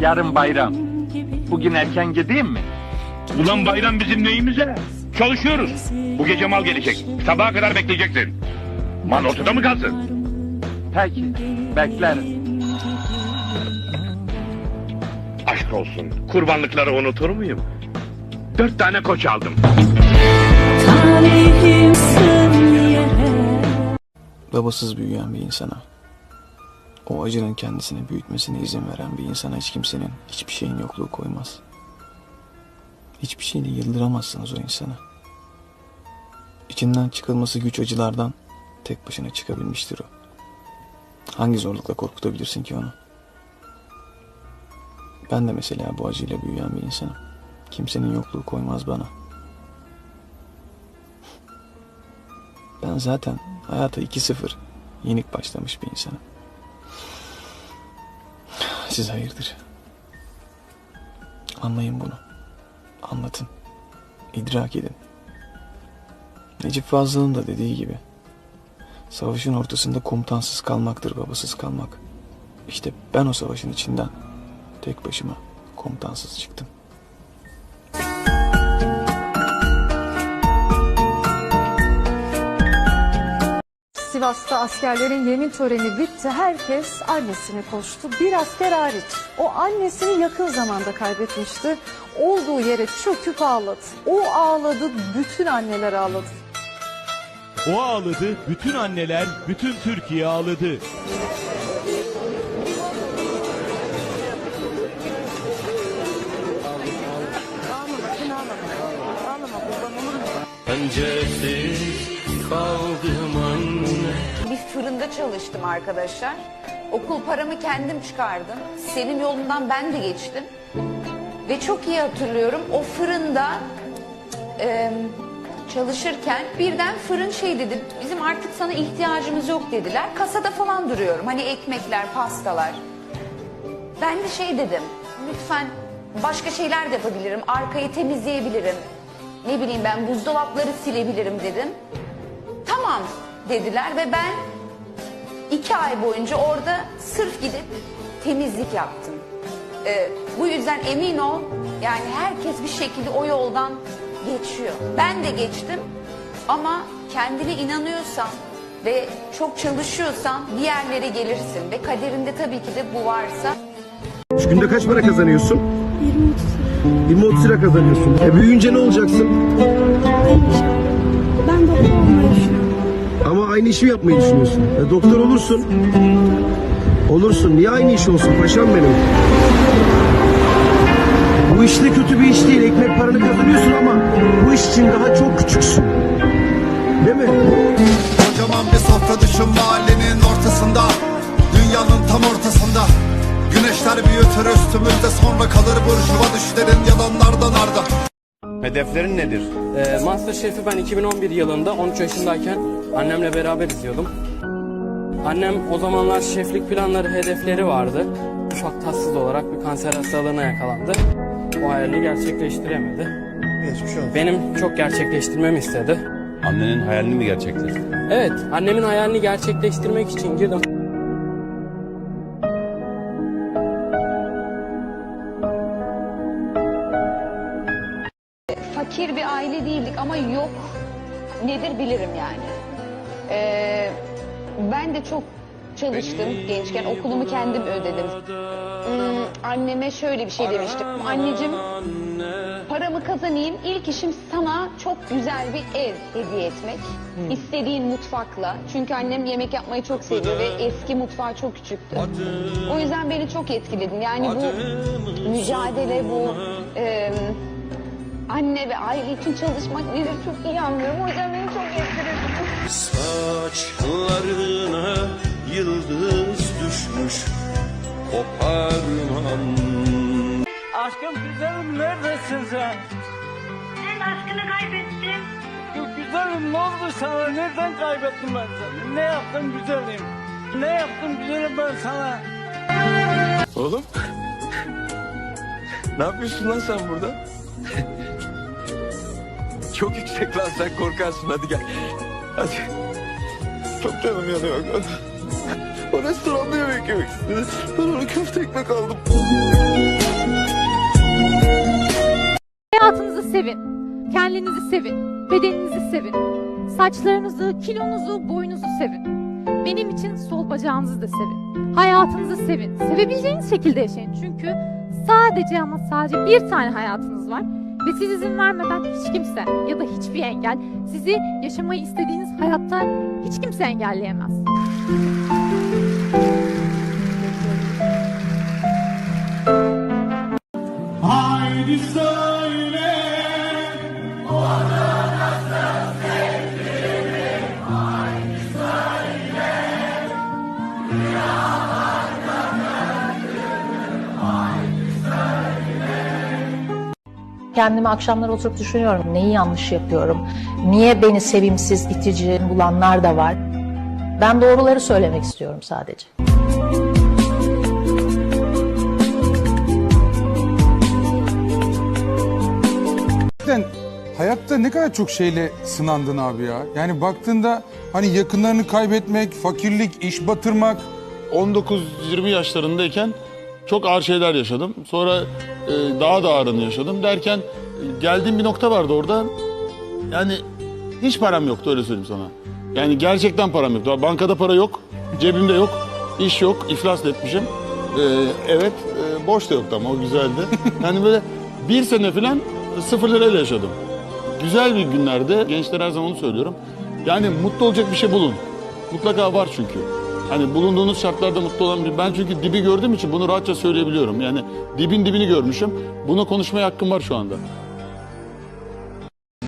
Yarın bayram. Bugün erken gideyim mi? Ulan bayram bizim neyimize? Çalışıyoruz. Bu gece mal gelecek. Sabaha kadar bekleyeceksin. Mal ortada mı kalsın? Peki, beklerim. Aşk olsun. Kurbanlıkları unutur muyum? Dört tane koç aldım. Babasız büyüyen bir insana, o acının kendisini büyütmesine izin veren bir insana hiç kimsenin hiçbir şeyin yokluğu koymaz. Hiçbir şeyle yıldıramazsınız o insanı. İçinden çıkılması güç acılardan tek başına çıkabilmiştir o. Hangi zorlukla korkutabilirsin ki onu? Ben de mesela bu acıyla büyüyen bir insanım. Kimsenin yokluğu koymaz bana. Ben zaten hayata 2-0 yenik başlamış bir insanım. Siz hayırdır? Anlayın bunu. Anlatın. İdrak edin. Necip Fazıl'ın da dediği gibi. Savaşın ortasında komutansız kalmaktır babasız kalmak. İşte ben o savaşın içinden tek başıma komutansız çıktım. Sivas'ta askerlerin yemin töreni bitti. Herkes annesine koştu. Bir asker hariç. O annesini yakın zamanda kaybetmişti. Olduğu yere çöküp ağladı. O ağladı, bütün anneler ağladı. O ağladı, bütün anneler, bütün Türkiye ağladı. Bir fırında çalıştım arkadaşlar. Okul paramı kendim çıkardım. Senin yolundan ben de geçtim. Ve çok iyi hatırlıyorum o fırında e, çalışırken birden fırın şey dedi. Bizim artık sana ihtiyacımız yok dediler. Kasada falan duruyorum. Hani ekmekler, pastalar. Ben de şey dedim. Lütfen başka şeyler de yapabilirim. Arkayı temizleyebilirim. Ne bileyim ben buzdolapları silebilirim dedim. Tamam dediler ve ben iki ay boyunca orada sırf gidip temizlik yaptım. Ee, bu yüzden emin ol yani herkes bir şekilde o yoldan geçiyor. Ben de geçtim ama kendine inanıyorsan ve çok çalışıyorsan bir yerlere gelirsin ve kaderinde tabii ki de bu varsa Üç günde kaç para kazanıyorsun? 20-30 lira kazanıyorsun. E büyüyünce ne olacaksın? Ben doktor olmayı düşünüyorum. Aynı işi yapmayı düşünüyorsun? E doktor olursun. Olursun. Niye aynı iş olsun paşam benim? Bu iş de kötü bir iş değil. Ekmek paranı kazanıyorsun ama bu iş için daha çok küçüksün. Değil mi? Kocaman bir sofra düşün mahallenin ortasında Dünyanın tam ortasında Güneşler büyütür üstümüzde sonra kalır burjuva düşlerin yalanlardan arda Hedeflerin nedir? Ee, Masterchef'i ben 2011 yılında 13 yaşındayken annemle beraber izliyordum. Annem o zamanlar şeflik planları, hedefleri vardı. Ufak tatsız olarak bir kanser hastalığına yakalandı. O hayalini gerçekleştiremedi. Benim çok gerçekleştirmemi istedi. Annenin hayalini mi gerçekleştirdin? Evet, annemin hayalini gerçekleştirmek için girdim. fakir bir aile değildik ama yok nedir bilirim yani. Ee, ben de çok çalıştım gençken okulumu kendim ödedim. Hmm, anneme şöyle bir şey demiştim. Anneciğim paramı kazanayım ilk işim sana çok güzel bir ev hediye etmek. İstediğin mutfakla. Çünkü annem yemek yapmayı çok seviyor ve eski mutfağı çok küçüktü. O yüzden beni çok etkiledi. Yani bu mücadele bu... e, anne ve aile için çalışmak nedir çok iyi anlıyorum. O yüzden beni çok etkiledi. Saçlarına yıldız düşmüş, koparmam. Aşkım güzelim neredesin sen? Senin aşkını kaybettim. Güzelim ne oldu sana? Nereden kaybettim ben seni? Ne yaptım güzelim? Ne yaptım güzelim ben sana? Oğlum. ne yapıyorsun lan sen burada? Çok yüksek lan sen korkarsın hadi gel. Hadi. Çok canım yanıyor. O restoranda yemek yemek istedim. Ben onu köfte ekmek aldım. Hayatınızı sevin. Kendinizi sevin. Bedeninizi sevin. Saçlarınızı, kilonuzu, boyunuzu sevin. Benim için sol bacağınızı da sevin. Hayatınızı sevin. Sevebileceğiniz şekilde yaşayın. Çünkü sadece ama sadece bir tane hayatınız var ve siz izin vermeden hiç kimse ya da hiçbir engel sizi yaşamayı istediğiniz hayatta hiç kimse engelleyemez. Kendimi akşamlar oturup düşünüyorum. Neyi yanlış yapıyorum? Niye beni sevimsiz, itici bulanlar da var? Ben doğruları söylemek istiyorum sadece. Gerçekten hayatta ne kadar çok şeyle sınandın abi ya. Yani baktığında hani yakınlarını kaybetmek, fakirlik, iş batırmak. 19-20 yaşlarındayken çok ağır şeyler yaşadım. Sonra e, daha da ağırını yaşadım. Derken e, geldiğim bir nokta vardı orada. Yani hiç param yoktu öyle söyleyeyim sana. Yani gerçekten param yoktu. Bankada para yok, cebimde yok, iş yok, iflas etmişim. E, evet, e, borç da yoktu ama o güzeldi. Yani böyle bir sene falan sıfır lirayla yaşadım. Güzel bir günlerde, gençler her zaman onu söylüyorum. Yani mutlu olacak bir şey bulun. Mutlaka var çünkü. Hani bulunduğunuz şartlarda mutlu olan bir... Ben çünkü dibi gördüğüm için bunu rahatça söyleyebiliyorum. Yani dibin dibini görmüşüm. Buna konuşmaya hakkım var şu anda.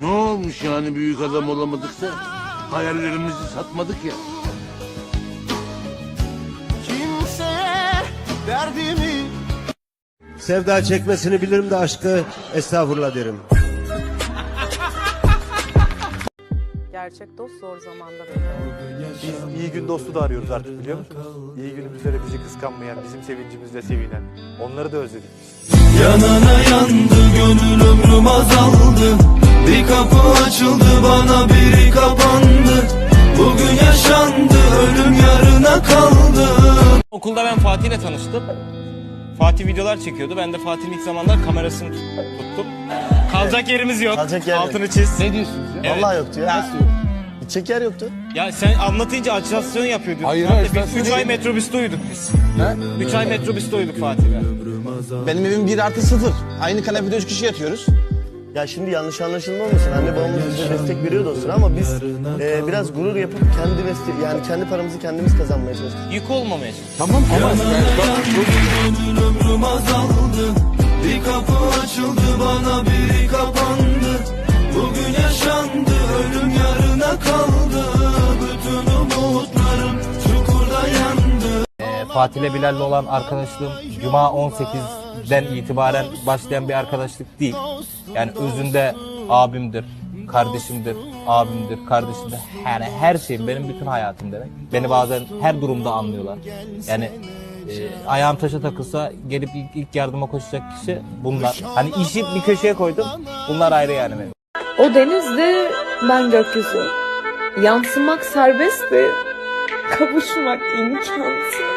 Ne olmuş yani büyük adam olamadıksa? Hayallerimizi satmadık ya. Kimseye derdimi Sevda çekmesini bilirim de aşkı estağfurullah derim. Gerçek dost zor zamanda Biz iyi gün dostu da arıyoruz artık biliyor musunuz? İyi günümüzde de bizi kıskanmayan, bizim sevincimizle sevinen. Onları da özledik biz. Yanana yandı gönül ömrüm azaldı Bir kapı açıldı bana biri kapandı Bugün yaşandı ölüm yarına kaldı Okulda ben Fatih ile tanıştım. Fatih videolar çekiyordu. Ben de Fatih'in ilk zamanlar kamerasını tut- tuttum. Kalacak yerimiz yok. Kalacak yer yok. Altını çiz. Ne diyorsunuz ya? Vallahi yoktu ya. Nasıl yok? Gidecek yer yoktu. Ya sen anlatınca acitasyon yapıyordun. Hayır, Ben de hayır, Biz sen- 3 ay metrobüste uyuduk biz. Ne? 3 ay metrobüste uyuduk Fatih'le. Benim evim 1 artı 0. Aynı kanepede 3 kişi yatıyoruz. Ya şimdi yanlış anlaşılma olmasın. Anne babamız bize destek veriyordu o sıra ama biz e, biraz gurur yapıp kendi mesle- yani kendi paramızı kendimiz kazanmaya çalıştık. Yük olmamaya çalıştık. Tamam ama ömrüm azaldı Bir kapı açıldı bana biri kapandı Bugün yaşandı ölüm yarına kaldı Bütün umutlarım çukurda yandı Fatih ile Bilal'le olan arkadaşlığım Cuma 18'den itibaren başlayan bir arkadaşlık değil. Yani özünde abimdir, kardeşimdir, abimdir, kardeşimdir. Yani her şeyim benim bütün hayatım demek. Beni bazen her durumda anlıyorlar. Yani e, ayağım taşa takılsa gelip ilk, ilk yardıma koşacak kişi bunlar. Hani işi bir köşeye koydum. Bunlar ayrı yani benim. O denizde ben gökyüzü. Yansımak serbestti. Kavuşmak imkansız.